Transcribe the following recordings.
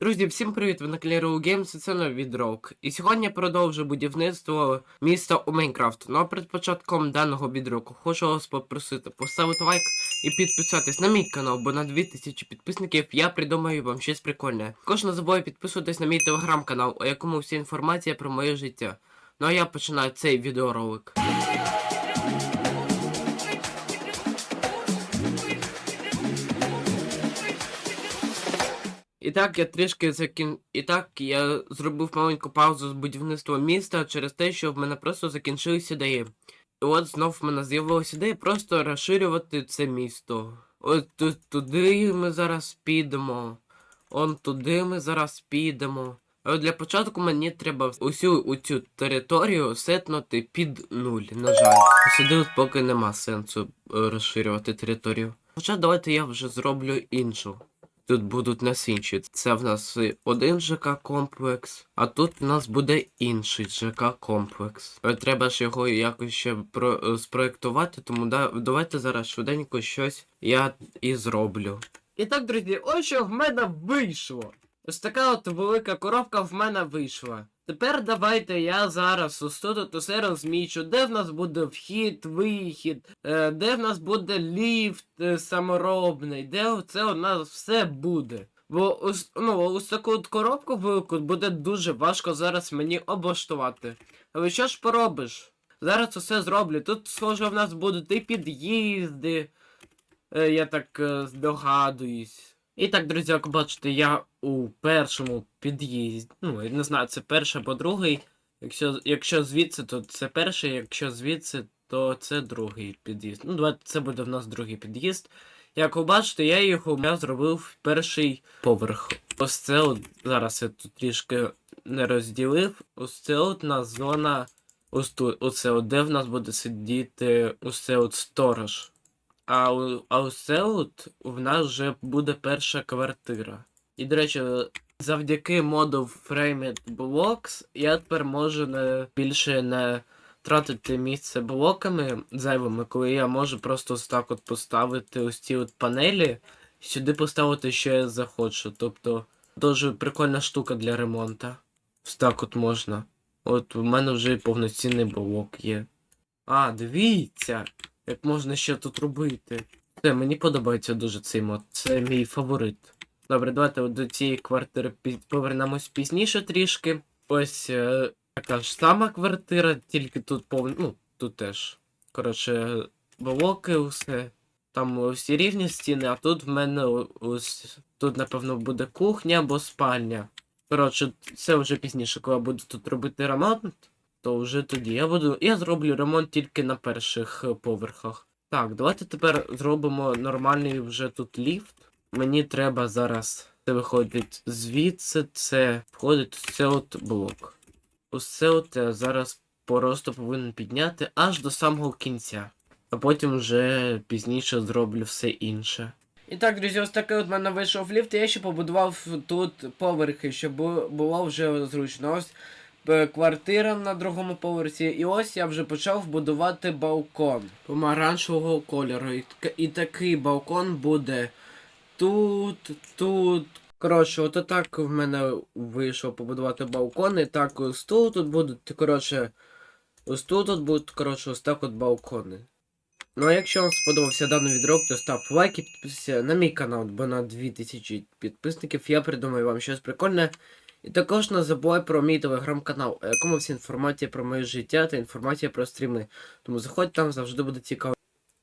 Друзі, всім привіт! Ви на Games і це новий відрок. І сьогодні я продовжу будівництво міста у Майнкрафт. Ну а перед початком даного відроку хочу вас попросити поставити лайк і підписатись на мій канал, бо на 2000 підписників я придумаю вам щось прикольне. Також не забувайте підписуватись на мій телеграм-канал, у якому вся інформація про моє життя. Ну а я починаю цей відеоролик. І так я трішки закін... І так я зробив маленьку паузу з будівництва міста через те, що в мене просто закінчилися ідеї. І от знов в мене з'явилася ідея просто розширювати це місто. От ту- туди ми зараз підемо. Он туди ми зараз підемо. Але для початку мені треба усю цю територію сетнути під нуль, на жаль. Сюди от поки нема сенсу е, розширювати територію. Хоча давайте я вже зроблю іншу. Тут будуть нас інші. Це в нас один ЖК комплекс, а тут в нас буде інший ЖК комплекс. Е, Треба ж його якось ще про, е, спроектувати, тому да, давайте зараз швиденько щось я і зроблю. І так, друзі, ось що в мене вийшло. Ось така от велика коробка в мене вийшла. Тепер давайте я зараз ось тут усе розмічу, де в нас буде вхід, вихід, е, де в нас буде ліфт е, саморобний, де це у нас все буде. Бо ось, ну, ось таку от коробку велику буде дуже важко зараз мені облаштувати. Але що ж поробиш? Зараз усе зроблю. Тут, схоже, в нас будуть і під'їзди, е, я так здогадуюсь. І так, друзі, як бачите, я у першому під'їзді. Ну, я не знаю, це перший або другий. Якщо, якщо звідси, то це перший, якщо звідси, то це другий під'їзд. Ну, давайте це буде в нас другий під'їзд. Як ви бачите, я його я зробив перший поверх. Ось це от, зараз я тут трішки не розділив. Ось це от нас зона. Ось тут, оце от, де в нас буде сидіти ось це от сторож. А, у- а ось от в нас вже буде перша квартира. І, до речі, завдяки моду Framed Blocks я тепер можу не, більше не тратити місце блоками зайвими, коли я можу просто ось так от поставити ось ці от панелі, сюди поставити, що я захочу. Тобто, дуже прикольна штука для ремонту. Ось так от можна. От у мене вже і повноцінний блок є. А, дивіться, як можна ще тут робити. Це мені подобається дуже цей мод. Це мій фаворит. Добре, давайте до цієї квартири повернемось пізніше трішки. Ось е, така ж сама квартира, тільки тут повні. Ну, тут теж. Коротше, блоки, усе. Там всі рівні стіни, а тут в мене ось. Тут, напевно, буде кухня або спальня. Коротше, це вже пізніше, коли я буду тут робити ремонт, то вже тоді я буду. Я зроблю ремонт тільки на перших е, поверхах. Так, давайте тепер зробимо нормальний вже тут ліфт. Мені треба зараз. Це виходить звідси, це входить це от блок. Це от я зараз просто повинен підняти аж до самого кінця. А потім вже пізніше зроблю все інше. І так, друзі, ось такий от мене вийшов ліфт, я ще побудував тут поверхи, щоб було вже зручно. Ось е, квартира на другому поверсі, і ось я вже почав будувати балкон помаранчевого кольору. І, і такий балкон буде тут, тут. Коротше, от так в мене вийшло побудувати балкон, і так ось тут, тут будуть, коротше, ось тут, тут будуть, коротше, ось так от балкони. Ну а якщо вам сподобався даний відрок, то став лайк і підписуйся на мій канал, бо на 2000 підписників я придумаю вам щось прикольне. І також не забувай про мій телеграм-канал, у якому вся інформація про моє життя та інформація про стріми. Тому заходь там завжди буде цікаво.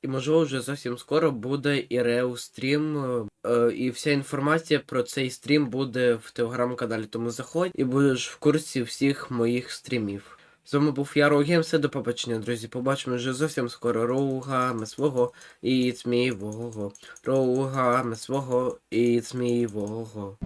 І можливо вже зовсім скоро буде і реал стрім, е, е, і вся інформація про цей стрім буде в телеграм-каналі. Тому заходь і будеш в курсі всіх моїх стрімів. З вами був я Роугем, все до побачення, друзі. Побачимо вже зовсім скоро. Роуга, свого і цмій вого. Роуга, свого і цмій вого.